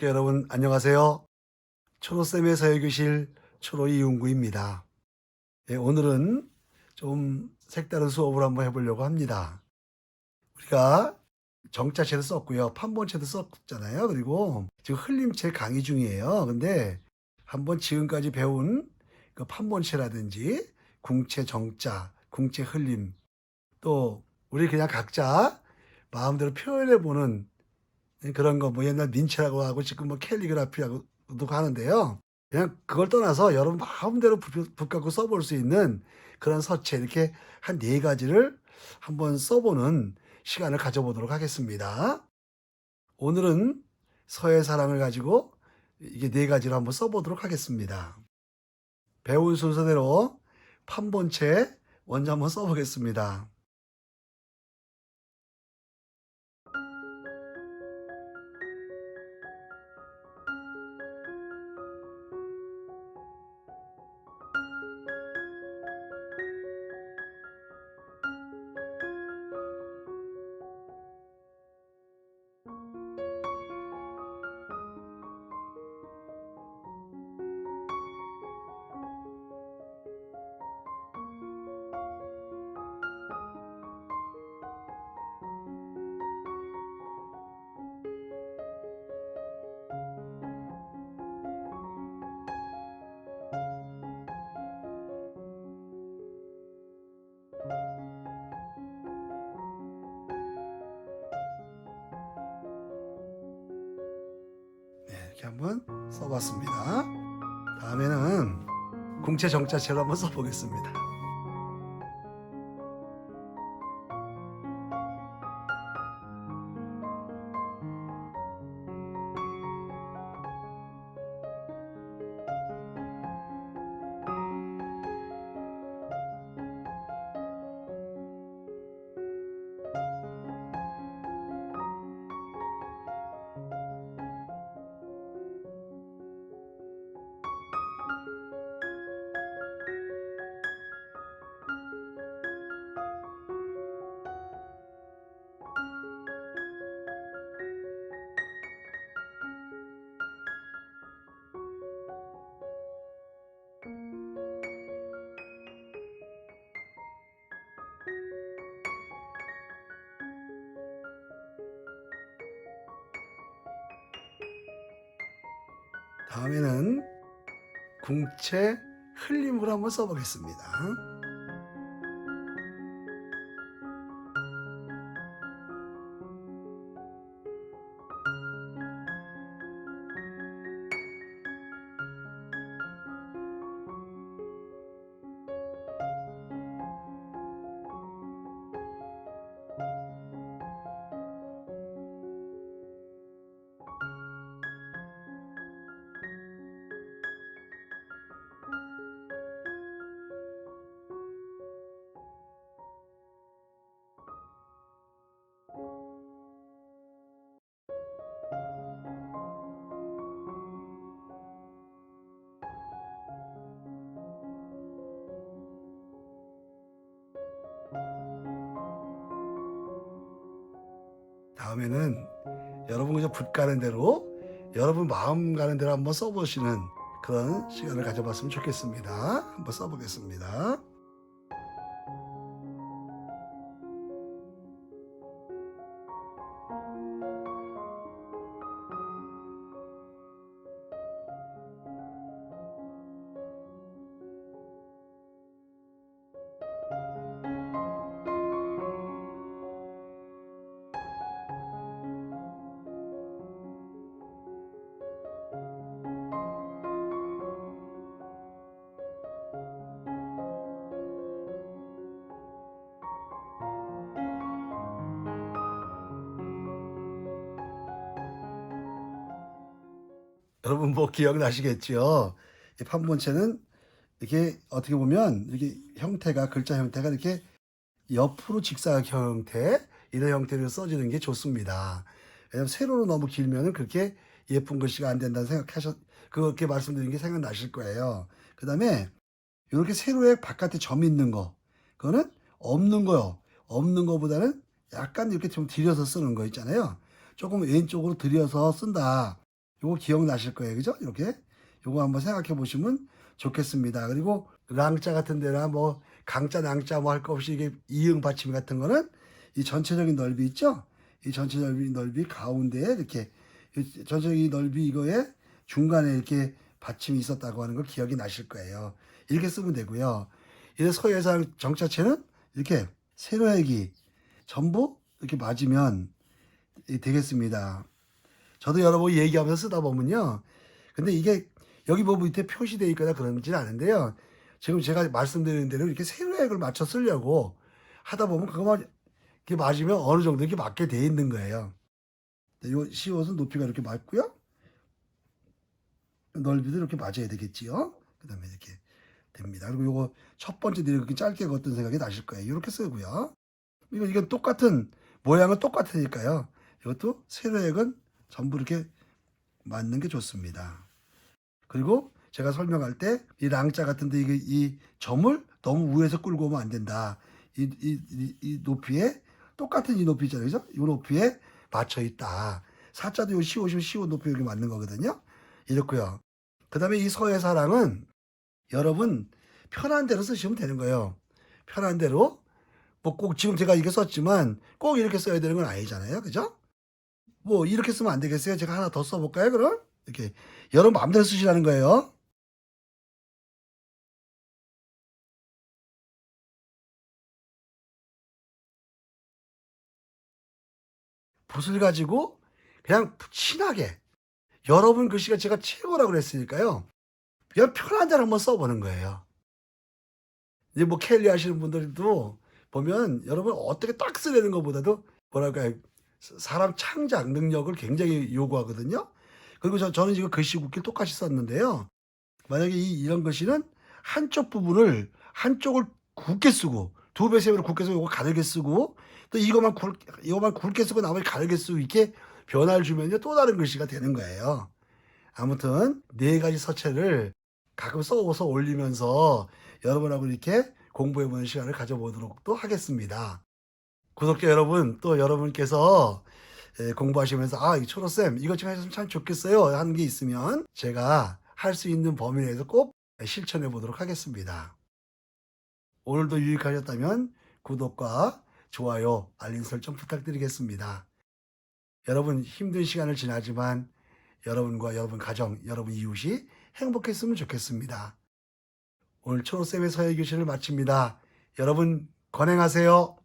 구독자 여러분 안녕하세요. 초로쌤의 서예교실 초로 이용구입니다. 예, 오늘은 좀 색다른 수업을 한번 해보려고 합니다. 우리가 정자체도 썼고요. 판본체도 썼잖아요. 그리고 지금 흘림체 강의 중이에요. 근데 한번 지금까지 배운 그 판본체라든지 궁체 정자, 궁체 흘림 또 우리 그냥 각자 마음대로 표현해보는 그런 거 뭐 옛날 민체라고 하고 지금 뭐 캘리그라피라고도 하는데요. 그냥 그걸 떠나서 여러분 마음대로 붙- 붙갖고 써볼 수 있는 그런 서체 이렇게 한 네 가지를 한번 써보는 시간을 가져보도록 하겠습니다. 오늘은 서의 사랑을 가지고 이게 네 가지로 한번 써보도록 하겠습니다. 배운 순서대로 판본체 먼저 한번 써보겠습니다. 이렇게 한번 써봤습니다. 다음에는 궁체 정자체로 한번 써보겠습니다. 다음에는 궁체 흘림으로 한번 써보겠습니다. 다음에는 여러분 그저 붓 가는 대로 여러분 마음 가는 대로 한번 써보시는 그런 시간을 가져봤으면 좋겠습니다. 한번 써보겠습니다. 여러분 뭐 기억나시겠죠? 이 판본체는 이렇게 어떻게 보면 이렇게 형태가 글자 형태가 이렇게 옆으로 직사각 형태 이런 형태로 써지는 게 좋습니다. 왜냐면 세로로 너무 길면은 그렇게 예쁜 글씨가 안 된다는 생각하셨 그렇게 말씀드린 게 생각나실 거예요. 그 다음에 이렇게 세로에 바깥에 점 있는 거 그거는 없는 거요. 없는 거보다는 약간 이렇게 좀 들여서 쓰는 거 있잖아요. 조금 왼쪽으로 들여서 쓴다. 요거 기억나실 거예요. 그죠? 이렇게. 요거 한번 생각해 보시면 좋겠습니다. 그리고 랑자 같은 데나 뭐 강자, 낭자 뭐 할 거 없이 이게 이응 받침 같은 거는 이 전체적인 넓이 있죠? 이 전체 넓이, 넓이 가운데에 이렇게 이 전체적인 넓이 이거에 중간에 이렇게 받침이 있었다고 하는 걸 기억이 나실 거예요. 이렇게 쓰면 되고요. 이제 서예상 정자체는 이렇게 세로액이 전부 이렇게 맞으면 되겠습니다. 저도 여러 번 얘기하면서 쓰다 보면요. 근데 이게 여기 뭐 밑에 표시되어 있거나 그런지는 않은데요. 지금 제가 말씀드리는 대로 이렇게 세로액을 맞춰 쓰려고 하다 보면 그거만 이렇게 맞으면 어느 정도 이렇게 맞게 돼 있는 거예요. 이 시옷은 높이가 이렇게 맞고요. 넓이도 이렇게 맞아야 되겠지요. 그 다음에 이렇게 됩니다. 그리고 요거 첫 번째 내리 그렇게 짧게 걷던 생각이 나실 거예요. 이렇게 쓰고요. 이거 이건 똑같은 모양은 똑같으니까요. 이것도 세로액은 전부 이렇게 맞는 게 좋습니다. 그리고 제가 설명할 때 이 랑자 같은데 이게 이 점을 너무 위에서 끌고 오면 안 된다. 이, 이, 이, 이 높이에 똑같은 이 높이 있잖아요. 그죠? 이 높이에 맞춰 있다. 사자도 요 시옷이면 시옷 높이 여기 맞는 거거든요. 이렇고요. 그 다음에 이 서의 사랑은 여러분 편한 대로 쓰시면 되는 거예요. 편한 대로 뭐 꼭 지금 제가 이렇게 썼지만 꼭 이렇게 써야 되는 건 아니잖아요. 그죠? 뭐 이렇게 쓰면 안 되겠어요? 제가 하나 더 써볼까요? 그럼 이렇게 여러분 마음대로 쓰시라는 거예요. 붓을 가지고 그냥 친하게 여러분 글씨가 제가 최고라고 그랬으니까요. 그냥 편한 대로 한번 써보는 거예요. 이제 뭐 캘리 하시는 분들도 보면 여러분 어떻게 딱 쓰려는 것보다도 뭐랄까 사람 창작 능력을 굉장히 요구하거든요. 그리고 저, 저는 지금 글씨 굵기를 똑같이 썼는데요. 만약에 이, 이런 글씨는 한쪽 부분을 한쪽을 굵게 쓰고 두 배, 세 배로 굵게 쓰고 이거 가늘게 쓰고 또 이것만 굵, 이것만 굵게 쓰고 나머지 가늘게 쓰고 이렇게 변화를 주면요 또 다른 글씨가 되는 거예요. 아무튼 네 가지 서체를 가끔 써서 올리면서 여러분하고 이렇게 공부해보는 시간을 가져보도록 또 하겠습니다. 구독자 여러분, 또 여러분께서 예, 공부하시면서 아, 이 초로쌤 이것 좀 해줬으면 참 좋겠어요 하는 게 있으면 제가 할 수 있는 범위 내에서 꼭 실천해 보도록 하겠습니다. 오늘도 유익하셨다면 구독과 좋아요, 알림 설정 부탁드리겠습니다. 여러분 힘든 시간을 지나지만 여러분과 여러분 가정, 여러분 이웃이 행복했으면 좋겠습니다. 오늘 초로쌤의 서예 교실을 마칩니다. 여러분 건행하세요.